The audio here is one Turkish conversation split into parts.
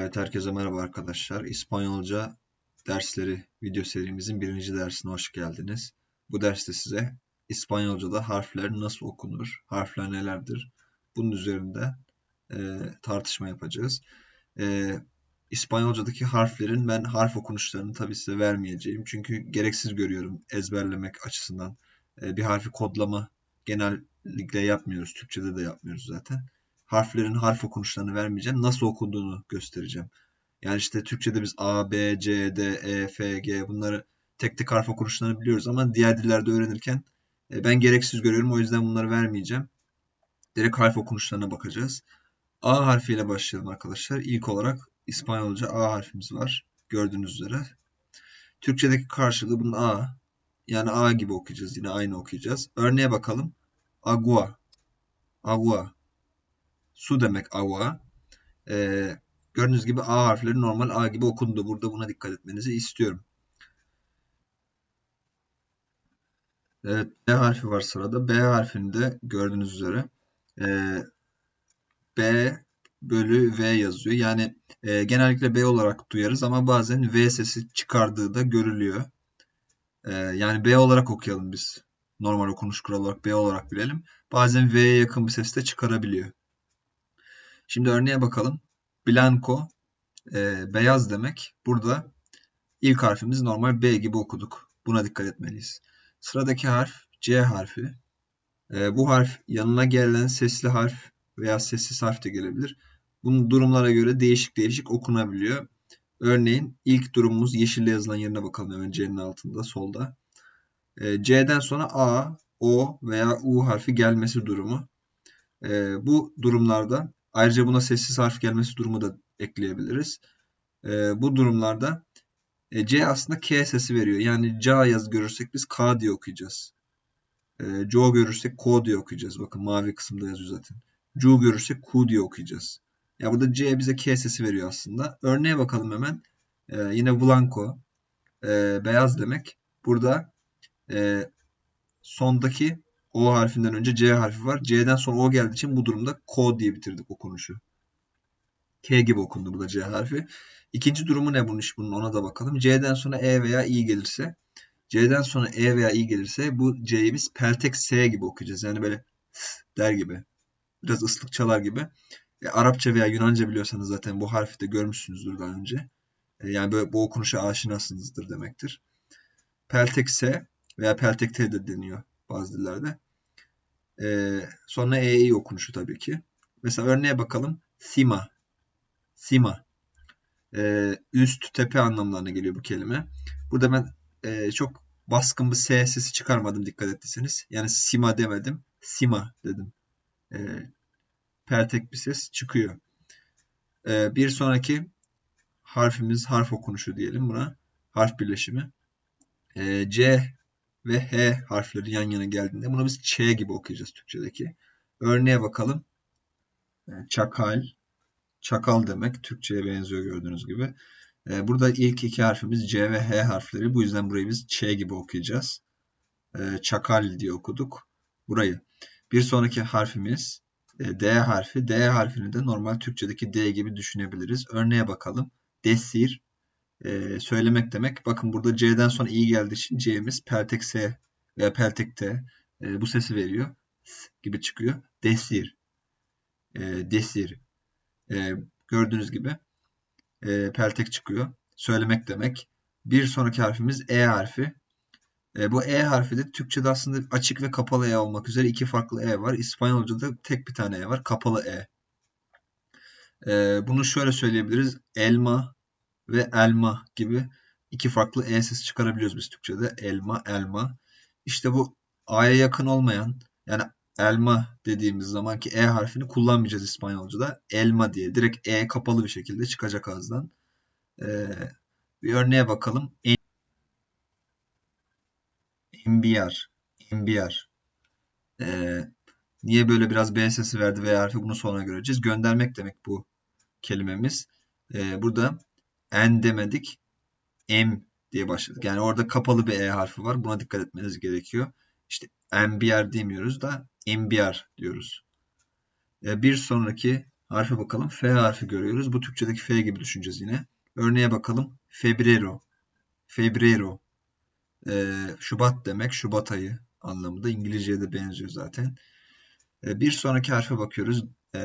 Evet herkese merhaba arkadaşlar. İspanyolca dersleri video serimizin birinci dersine hoş geldiniz. Bu derste size İspanyolca'da harfler nasıl okunur, harfler nelerdir bunun üzerinde e, tartışma yapacağız. E, İspanyolca'daki harflerin ben harf okunuşlarını tabii size vermeyeceğim. Çünkü gereksiz görüyorum ezberlemek açısından. E, bir harfi kodlama genellikle yapmıyoruz. Türkçe'de de yapmıyoruz zaten harflerin harf okunuşlarını vermeyeceğim. Nasıl okunduğunu göstereceğim. Yani işte Türkçe'de biz A, B, C, D, E, F, G bunları tek tek harf okunuşlarını biliyoruz ama diğer dillerde öğrenirken e, ben gereksiz görüyorum. O yüzden bunları vermeyeceğim. Direkt harf okunuşlarına bakacağız. A harfiyle başlayalım arkadaşlar. İlk olarak İspanyolca A harfimiz var. Gördüğünüz üzere. Türkçedeki karşılığı bunun A. Yani A gibi okuyacağız. Yine aynı okuyacağız. Örneğe bakalım. Agua. Agua su demek agua. Ee, gördüğünüz gibi A harfleri normal A gibi okundu. Burada buna dikkat etmenizi istiyorum. Evet, B harfi var sırada. B harfinde gördüğünüz üzere e, B bölü V yazıyor. Yani e, genellikle B olarak duyarız ama bazen V sesi çıkardığı da görülüyor. E, yani B olarak okuyalım biz. Normal okunuş kuralı olarak B olarak bilelim. Bazen V'ye yakın bir ses de çıkarabiliyor. Şimdi örneğe bakalım. Blanco e, beyaz demek. Burada ilk harfimiz normal B gibi okuduk. Buna dikkat etmeliyiz. Sıradaki harf C harfi. E, bu harf yanına gelen sesli harf veya sessiz harf de gelebilir. Bunun durumlara göre değişik değişik okunabiliyor. Örneğin ilk durumumuz yeşille yazılan yerine bakalım hemen C'nin altında solda. E, C'den sonra A, O veya U harfi gelmesi durumu. E, bu durumlarda Ayrıca buna sessiz harf gelmesi durumu da ekleyebiliriz. E, bu durumlarda e, C aslında K sesi veriyor. Yani C yaz görürsek biz K diye okuyacağız. E, Co görürsek Ko diye okuyacağız. Bakın mavi kısımda yazıyor zaten. Cu görürsek Ku diye okuyacağız. Ya burada C bize K sesi veriyor aslında. Örneğe bakalım hemen. E, yine blanco. E, beyaz demek. Burada e, sondaki o harfinden önce C harfi var. C'den sonra O geldiği için bu durumda Ko diye bitirdik okunuşu. K gibi okundu bu da C harfi. İkinci durumu ne bunun bunun ona da bakalım. C'den sonra E veya I gelirse C'den sonra E veya I gelirse bu C'yi biz peltek S gibi okuyacağız. Yani böyle der gibi. Biraz ıslık çalar gibi. E, Arapça veya Yunanca biliyorsanız zaten bu harfi de görmüşsünüzdür daha önce. E, yani böyle bu okunuşa aşinasınızdır demektir. Peltek S veya peltek T de deniyor bazı dillerde. Ee, sonra EI okunuşu tabii ki. Mesela örneğe bakalım. Sima. Sima. Ee, üst, tepe anlamlarına geliyor bu kelime. Burada ben e, çok baskın bir S sesi çıkarmadım dikkat ettiyseniz. Yani sima demedim. Sima dedim. Ee, pertek bir ses çıkıyor. Ee, bir sonraki harfimiz harf okunuşu diyelim buna. Harf birleşimi. Ee, C ve H harfleri yan yana geldiğinde bunu biz Ç gibi okuyacağız Türkçedeki. Örneğe bakalım. Ee, çakal. Çakal demek. Türkçe'ye benziyor gördüğünüz gibi. Ee, burada ilk iki harfimiz C ve H harfleri. Bu yüzden burayı biz Ç gibi okuyacağız. Ee, çakal diye okuduk. Burayı. Bir sonraki harfimiz e, D harfi. D harfini de normal Türkçedeki D gibi düşünebiliriz. Örneğe bakalım. Desir e, söylemek demek. Bakın burada C'den sonra i geldiği için C'miz peltek veya peltek e, bu sesi veriyor. Gibi çıkıyor. Desir. E, desir. E, gördüğünüz gibi e, peltek çıkıyor. Söylemek demek. Bir sonraki harfimiz E harfi. E, bu E harfi de Türkçe'de aslında açık ve kapalı E olmak üzere iki farklı E var. İspanyolca'da tek bir tane E var. Kapalı E. E bunu şöyle söyleyebiliriz. Elma, ve elma gibi iki farklı e sesi çıkarabiliyoruz biz Türkçe'de. Elma, elma. İşte bu a'ya yakın olmayan yani elma dediğimiz zamanki e harfini kullanmayacağız İspanyolca'da. Elma diye direkt e kapalı bir şekilde çıkacak ağızdan. Ee, bir örneğe bakalım. Enbiar. Enbiar. Ee, niye böyle biraz B sesi verdi V harfi bunu sonra göreceğiz. Göndermek demek bu kelimemiz. Ee, burada en demedik. M diye başladık. Yani orada kapalı bir E harfi var. Buna dikkat etmeniz gerekiyor. İşte MBR demiyoruz da MBR diyoruz. E, bir sonraki harfe bakalım. F harfi görüyoruz. Bu Türkçedeki F gibi düşüneceğiz yine. Örneğe bakalım. Febrero. Febrero. Ee, Şubat demek. Şubat ayı anlamında. İngilizceye de benziyor zaten. Ee, bir sonraki harfe bakıyoruz.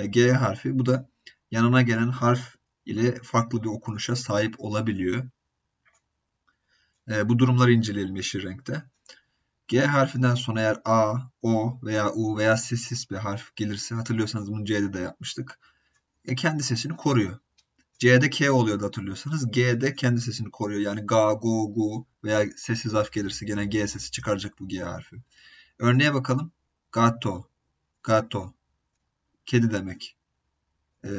G harfi. Bu da yanına gelen harf ile farklı bir okunuşa sahip olabiliyor. Ee, bu durumları inceleyelim yeşil renkte. G harfinden sonra eğer A, O veya U veya sessiz bir harf gelirse hatırlıyorsanız bunu C'de de yapmıştık. E, kendi sesini koruyor. C'de K oluyordu hatırlıyorsanız. G'de kendi sesini koruyor. Yani ga, go, gu veya sessiz harf gelirse gene G sesi çıkaracak bu G harfi. Örneğe bakalım. Gato. Gato. Kedi demek. Ee,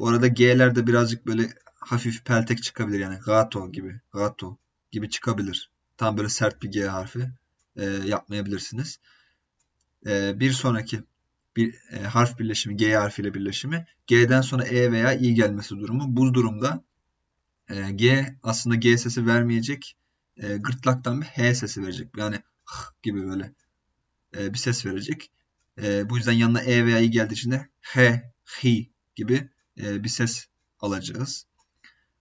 bu arada G'ler de birazcık böyle hafif peltek çıkabilir. Yani gato gibi. Gato gibi çıkabilir. Tam böyle sert bir G harfi e, yapmayabilirsiniz. E, bir sonraki bir e, harf birleşimi G harfiyle birleşimi G'den sonra E veya I gelmesi durumu. Bu durumda e, G aslında G sesi vermeyecek. E, gırtlaktan bir H sesi verecek. Yani H gibi böyle e, bir ses verecek. E, bu yüzden yanına E veya I geldiği için de H, Hi gibi e, bir ses alacağız.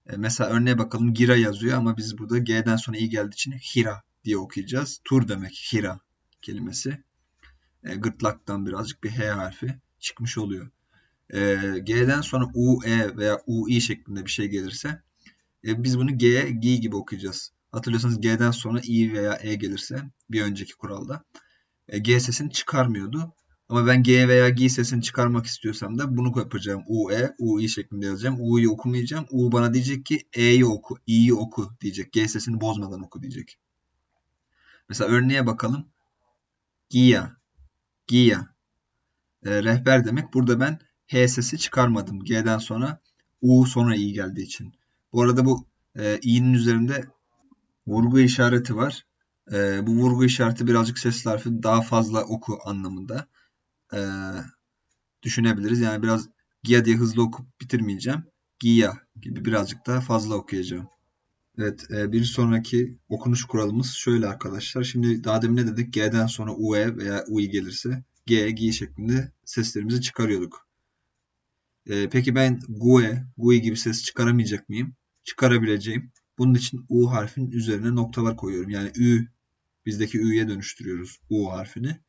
E, mesela örneğe bakalım. Gira yazıyor ama biz burada G'den sonra i geldiği için Hira diye okuyacağız. Tur demek Hira kelimesi. E, gırtlaktan birazcık bir H harfi çıkmış oluyor. G'den sonra U, E veya U, I şeklinde bir şey gelirse biz bunu G, G gibi okuyacağız. Hatırlıyorsanız G'den sonra I veya E gelirse bir önceki kuralda G sesini çıkarmıyordu. Ama ben G veya G sesini çıkarmak istiyorsam da bunu yapacağım. U, E, U, I şeklinde yazacağım. U'yu okumayacağım. U bana diyecek ki E'yi oku, İ'yi oku diyecek. G sesini bozmadan oku diyecek. Mesela örneğe bakalım. Gia. Gia. E, rehber demek. Burada ben H sesi çıkarmadım. G'den sonra U sonra I geldiği için. Bu arada bu e, İ'nin üzerinde vurgu işareti var. E, bu vurgu işareti birazcık ses harfi daha fazla oku anlamında e, düşünebiliriz. Yani biraz Gia diye hızlı okup bitirmeyeceğim. Gia gibi birazcık daha fazla okuyacağım. Evet e, bir sonraki okunuş kuralımız şöyle arkadaşlar. Şimdi daha demin ne dedik? G'den sonra UE veya UI gelirse G, G şeklinde seslerimizi çıkarıyorduk. E, peki ben GUE, GUI gibi ses çıkaramayacak mıyım? Çıkarabileceğim. Bunun için U harfinin üzerine noktalar koyuyorum. Yani Ü, bizdeki Ü'ye dönüştürüyoruz U harfini.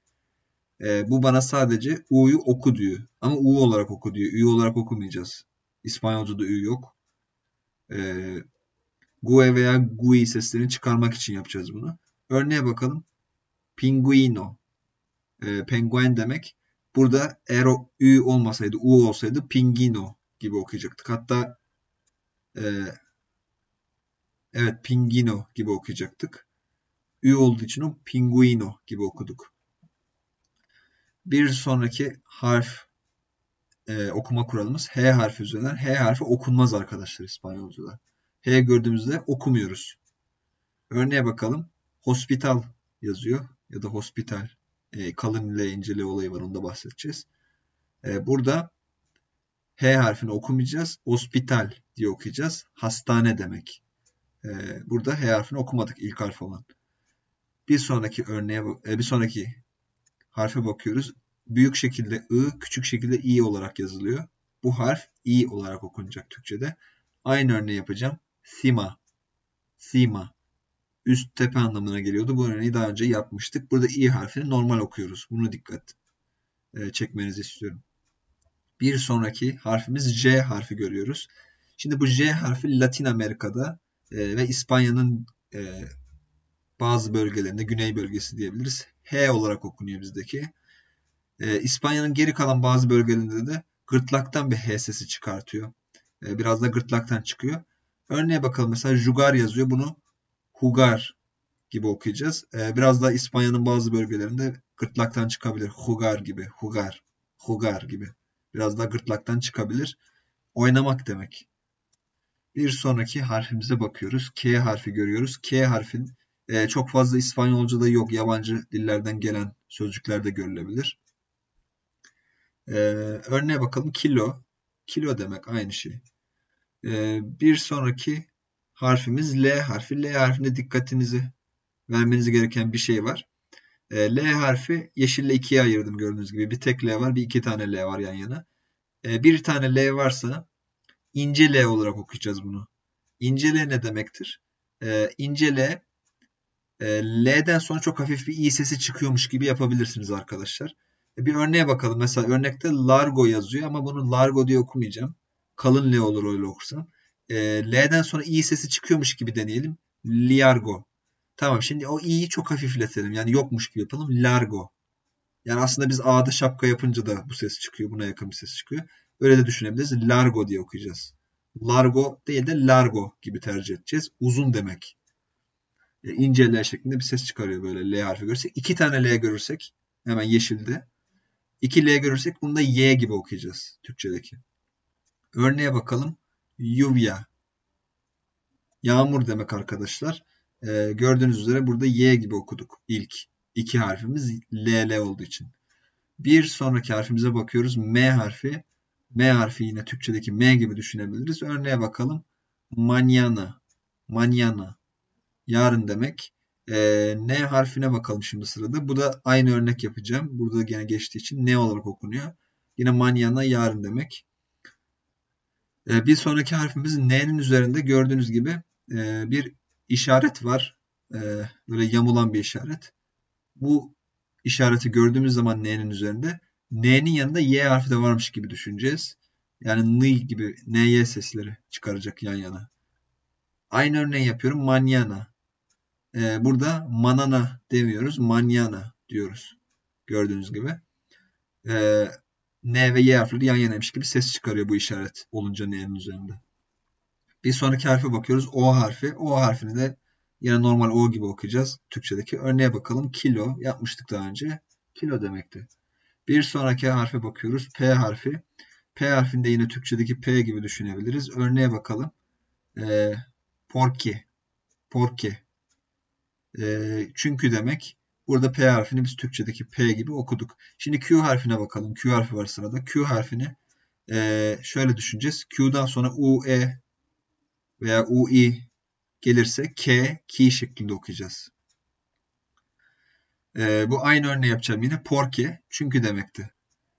E, bu bana sadece U'yu oku diyor. Ama U olarak oku diyor. Ü olarak okumayacağız. İspanyolca'da Ü yok. E, GUE veya GUI seslerini çıkarmak için yapacağız bunu. Örneğe bakalım. Pinguino. E, penguen demek. Burada eğer o Ü olmasaydı, U olsaydı pingino gibi okuyacaktık. Hatta e, evet pingino gibi okuyacaktık. Ü olduğu için o pinguino gibi okuduk. Bir sonraki harf e, okuma kuralımız H harfi üzerinden. H harfi okunmaz arkadaşlar İspanyolca'da. H gördüğümüzde okumuyoruz. Örneğe bakalım. Hospital yazıyor ya da hospital. E, kalın ile incele olayı var. Onda bahsedeceğiz. E, burada H harfini okumayacağız. Hospital diye okuyacağız. Hastane demek. E, burada H harfini okumadık ilk harf olan. Bir sonraki örneğe e, bir sonraki harfe bakıyoruz. Büyük şekilde I, küçük şekilde I olarak yazılıyor. Bu harf I olarak okunacak Türkçe'de. Aynı örneği yapacağım. Sima. Sima. Üst tepe anlamına geliyordu. Bu örneği daha önce yapmıştık. Burada I harfini normal okuyoruz. Bunu dikkat e, çekmenizi istiyorum. Bir sonraki harfimiz J harfi görüyoruz. Şimdi bu J harfi Latin Amerika'da e, ve İspanya'nın e, bazı bölgelerinde, güney bölgesi diyebiliriz. H olarak okunuyor bizdeki. Ee, İspanya'nın geri kalan bazı bölgelerinde de gırtlaktan bir H sesi çıkartıyor. Ee, biraz da gırtlaktan çıkıyor. Örneğe bakalım mesela jugar yazıyor. Bunu hugar gibi okuyacağız. Ee, biraz da İspanya'nın bazı bölgelerinde gırtlaktan çıkabilir. Hugar gibi, hugar, hugar gibi. Biraz da gırtlaktan çıkabilir. Oynamak demek. Bir sonraki harfimize bakıyoruz. K harfi görüyoruz. K harfin e, çok fazla İspanyolca'da yok. Yabancı dillerden gelen sözcüklerde görülebilir. E, örneğe bakalım. Kilo. Kilo demek aynı şey. E, bir sonraki harfimiz L harfi. L harfinde dikkatinizi vermeniz gereken bir şey var. E, L harfi yeşille ikiye ayırdım gördüğünüz gibi. Bir tek L var, bir iki tane L var yan yana. e, bir tane L varsa ince L olarak okuyacağız bunu. İnce L ne demektir? E, ince L L'den sonra çok hafif bir i sesi çıkıyormuş gibi yapabilirsiniz arkadaşlar. E, bir örneğe bakalım. Mesela örnekte largo yazıyor ama bunu largo diye okumayacağım. Kalın L olur öyle okursam. E, L'den sonra i sesi çıkıyormuş gibi deneyelim. Liargo. Tamam şimdi o i'yi çok hafifletelim. Yani yokmuş gibi yapalım. Largo. Yani aslında biz A'da şapka yapınca da bu ses çıkıyor. Buna yakın bir ses çıkıyor. Öyle de düşünebiliriz. Largo diye okuyacağız. Largo değil de largo gibi tercih edeceğiz. Uzun demek. İnce L şeklinde bir ses çıkarıyor böyle L harfi görürsek. İki tane L görürsek hemen yeşilde. İki L görürsek bunu da Y gibi okuyacağız Türkçedeki. Örneğe bakalım. Yuvya. Yağmur demek arkadaşlar. Ee, gördüğünüz üzere burada Y gibi okuduk ilk iki harfimiz LL olduğu için. Bir sonraki harfimize bakıyoruz. M harfi. M harfi yine Türkçedeki M gibi düşünebiliriz. Örneğe bakalım. Mañana. Mañana. Yarın demek. Ee, N harfine bakalım şimdi sırada. Bu da aynı örnek yapacağım. Burada gene geçtiği için N olarak okunuyor. Yine mañana yarın demek. Ee, bir sonraki harfimiz N'nin üzerinde gördüğünüz gibi e, bir işaret var. E, böyle yamulan bir işaret. Bu işareti gördüğümüz zaman N'nin üzerinde N'nin yanında Y harfi de varmış gibi düşüneceğiz. Yani N gibi NY sesleri çıkaracak yan yana. Aynı örneği yapıyorum. Manyana. Ee, burada manana demiyoruz. Manyana diyoruz. Gördüğünüz gibi. Ee, N ve Y harfleri yan yanaymış gibi ses çıkarıyor bu işaret olunca N'nin üzerinde. Bir sonraki harfe bakıyoruz. O harfi. O harfini de yine normal O gibi okuyacağız. Türkçedeki örneğe bakalım. Kilo yapmıştık daha önce. Kilo demekti. Bir sonraki harfe bakıyoruz. P harfi. P harfinde yine Türkçedeki P gibi düşünebiliriz. Örneğe bakalım. E, porki. Porki. E, çünkü demek. Burada P harfini biz Türkçedeki P gibi okuduk. Şimdi Q harfine bakalım. Q harfi var sırada. Q harfini e, şöyle düşüneceğiz. Q'dan sonra U, E veya UI gelirse K, ki şeklinde okuyacağız. Ee, bu aynı örneği yapacağım yine. Porque çünkü demekti.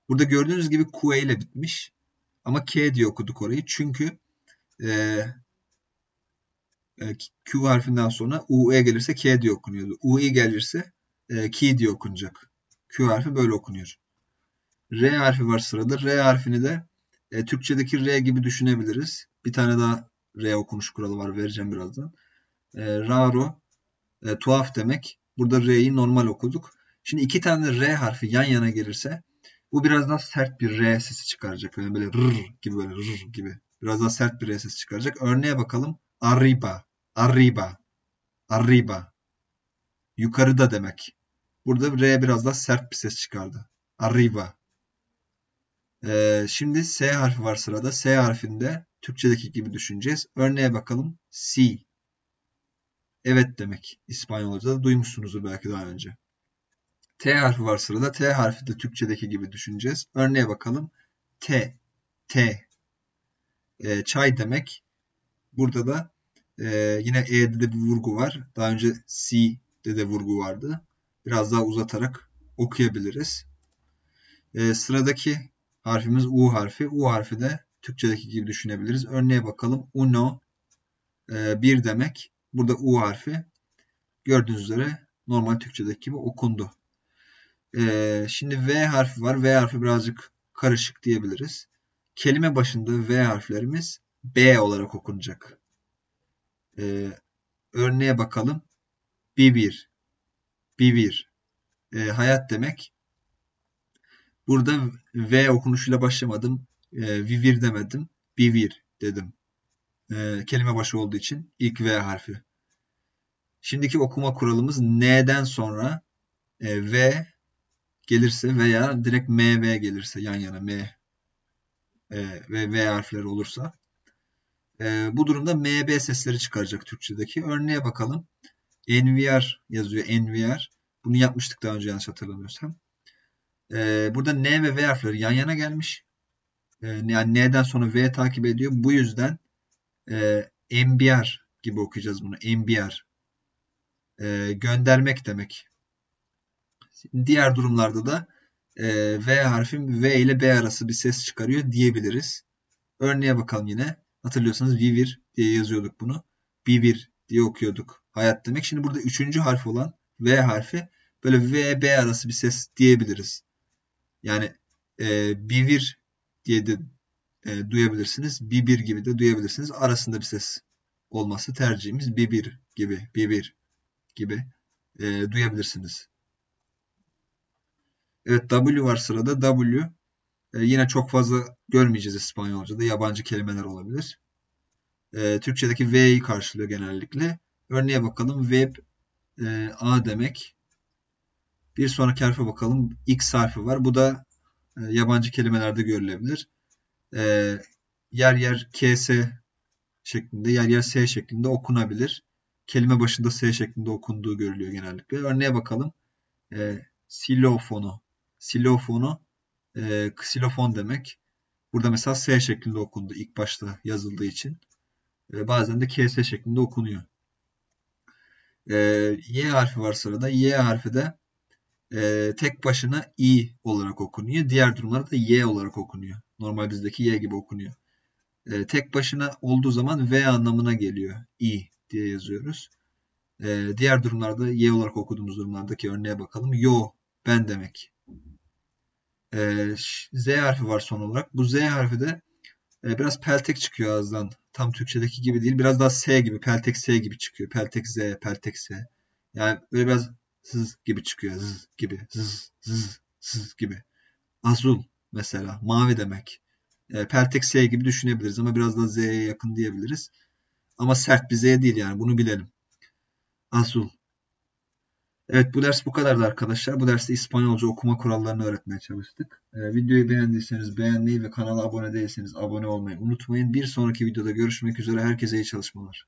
Burada gördüğünüz gibi QE ile bitmiş. Ama K diye okuduk orayı. Çünkü e, e Q harfinden sonra UE gelirse K diye okunuyordu. UI gelirse e, Ki diye okunacak. Q harfi böyle okunuyor. R harfi var sırada. R harfini de e, Türkçedeki R gibi düşünebiliriz. Bir tane daha R okunuş kuralı var. Vereceğim birazdan. E, raro e, tuhaf demek. Burada R'yi normal okuduk. Şimdi iki tane R harfi yan yana gelirse bu biraz daha sert bir R sesi çıkaracak. Yani böyle rr gibi böyle rr gibi. Biraz daha sert bir R sesi çıkaracak. Örneğe bakalım. Arriba. Arriba. Arriba. Yukarıda demek. Burada R biraz daha sert bir ses çıkardı. Arriba. Ee, şimdi S harfi var sırada. S harfinde Türkçedeki gibi düşüneceğiz. Örneğe bakalım. Si. Evet demek. İspanyolca'da duymuşsunuzdur belki daha önce. T harfi var sırada. T harfi de Türkçedeki gibi düşüneceğiz. Örneğe bakalım. T. T. E, çay demek. Burada da e, yine E'de de bir vurgu var. Daha önce C'de de vurgu vardı. Biraz daha uzatarak okuyabiliriz. E, sıradaki harfimiz U harfi. U harfi de Türkçedeki gibi düşünebiliriz. Örneğe bakalım. Uno e, bir demek. Burada U harfi gördüğünüz üzere normal Türkçedeki gibi okundu. E, şimdi V harfi var. V harfi birazcık karışık diyebiliriz. Kelime başında V harflerimiz B olarak okunacak. E, örneğe bakalım. Bibir. Bibir. E, hayat demek. Burada V okunuşuyla başlamadım. E, vivir demedim. Bivir dedim. E, kelime başı olduğu için ilk V harfi. Şimdiki okuma kuralımız N'den sonra e, V gelirse veya direkt MV gelirse yan yana M e, ve V harfleri olursa e, bu durumda MB sesleri çıkaracak Türkçedeki. Örneğe bakalım. NVR yazıyor. NVR. Bunu yapmıştık daha önce yanlış hatırlamıyorsam. E, burada N ve V harfleri yan yana gelmiş. E, yani N'den sonra V takip ediyor. Bu yüzden e, MBR gibi okuyacağız bunu. MBR. E, göndermek demek. Diğer durumlarda da e, V harfim V ile B arası bir ses çıkarıyor diyebiliriz. Örneğe bakalım yine. Hatırlıyorsanız Vivir diye yazıyorduk bunu. Bivir diye okuyorduk. Hayat demek. Şimdi burada üçüncü harf olan V harfi böyle V, B arası bir ses diyebiliriz. Yani e, Bivir diye de e, duyabilirsiniz. Bibir gibi de duyabilirsiniz. Arasında bir ses olması tercihimiz. Bibir gibi, bibir gibi e, duyabilirsiniz. Evet W var sırada. W e, yine çok fazla görmeyeceğiz İspanyolca'da. Yabancı kelimeler olabilir. E, Türkçedeki V'yi karşılıyor genellikle. Örneğe bakalım. Web e, A demek. Bir sonraki harfe bakalım. X harfi var. Bu da e, yabancı kelimelerde görülebilir. E, yer yer KS şeklinde, yer yer S şeklinde okunabilir. Kelime başında S şeklinde okunduğu görülüyor genellikle. Örneğe bakalım. E, silofonu. Silofonu e, ksilofon demek. Burada mesela S şeklinde okundu ilk başta yazıldığı için. E, bazen de KS şeklinde okunuyor. E, y harfi var sırada. Y harfi de e, tek başına i olarak okunuyor. Diğer durumlarda da y olarak okunuyor. Normal bizdeki y gibi okunuyor. E, tek başına olduğu zaman v anlamına geliyor. i diye yazıyoruz. E, diğer durumlarda y olarak okuduğumuz durumlardaki örneğe bakalım. Yo ben demek. E, z harfi var son olarak. Bu z harfi de e, biraz peltek çıkıyor ağızdan. Tam Türkçedeki gibi değil. Biraz daha S gibi. Peltek S gibi çıkıyor. Peltek Z, peltek S. Yani böyle biraz zız gibi çıkıyor. Zız gibi. Zız, zız, zız gibi. Azul mesela. Mavi demek. E, peltek S gibi düşünebiliriz ama biraz da Z'ye yakın diyebiliriz. Ama sert bir Z değil yani. Bunu bilelim. Azul. Evet bu ders bu kadardı arkadaşlar. Bu derste İspanyolca okuma kurallarını öğretmeye çalıştık. Ee, videoyu beğendiyseniz beğenmeyi ve kanala abone değilseniz abone olmayı unutmayın. Bir sonraki videoda görüşmek üzere. Herkese iyi çalışmalar.